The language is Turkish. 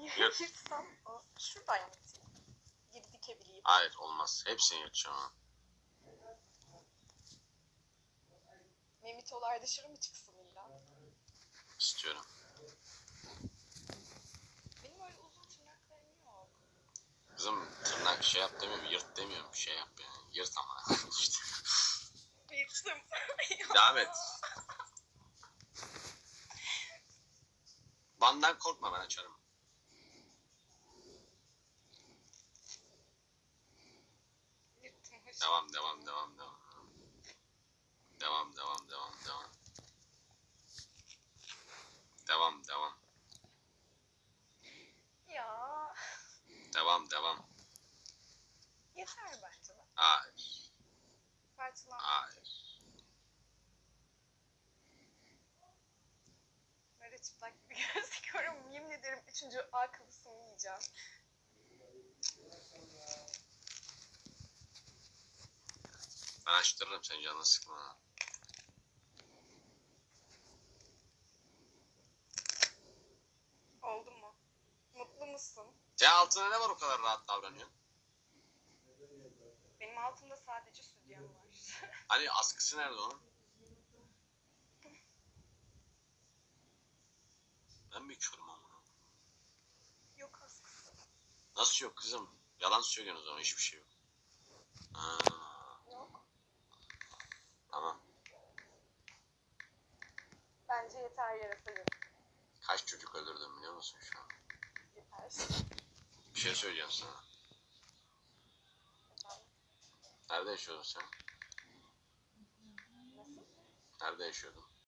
Yırt. yırtsam o şuradan yırtayım. Geri dikebileyim. Hayır olmaz. Hepsini yırtacağım ha. Memitolar dışarı mı çıksın illa? İstiyorum. Benim öyle uzun tırnaklarım yok. Kızım tırnak şey yap demiyorum. Yırt demiyorum. Şey yap yani. Yırt ama. işte. Yırttım. Devam et. Bandan korkma ben açarım. Yırttım. hoş. Devam devam devam devam. Devam devam devam devam. Devam devam. Ya Devam devam. yeter bence de. Hayır. Parçalan. Hayır. Böyle çıplak gibi gözüküyorum. Yemin ederim üçüncü A kafasını yiyeceğim. Ben açtırırım sen canını sıkma. Oldu mu? Mutlu musun? Sen altına ne var o kadar rahat davranıyorsun? Benim altımda sadece sütyen var. Hani askısı nerede onun? Ben mi körüm ama? yok askısı. Nasıl yok kızım? Yalan söylüyorsun o zaman hiçbir şey yok. Ha, Yok. tamam. Bence yeter yarasa yok. Kaç çocuk öldürdüm biliyor musun şu an? Yeter. Bir şey söyleyeceğim sana. Efendim, Nerede yaşıyordun sen? Nasıl? Nerede yaşıyordun?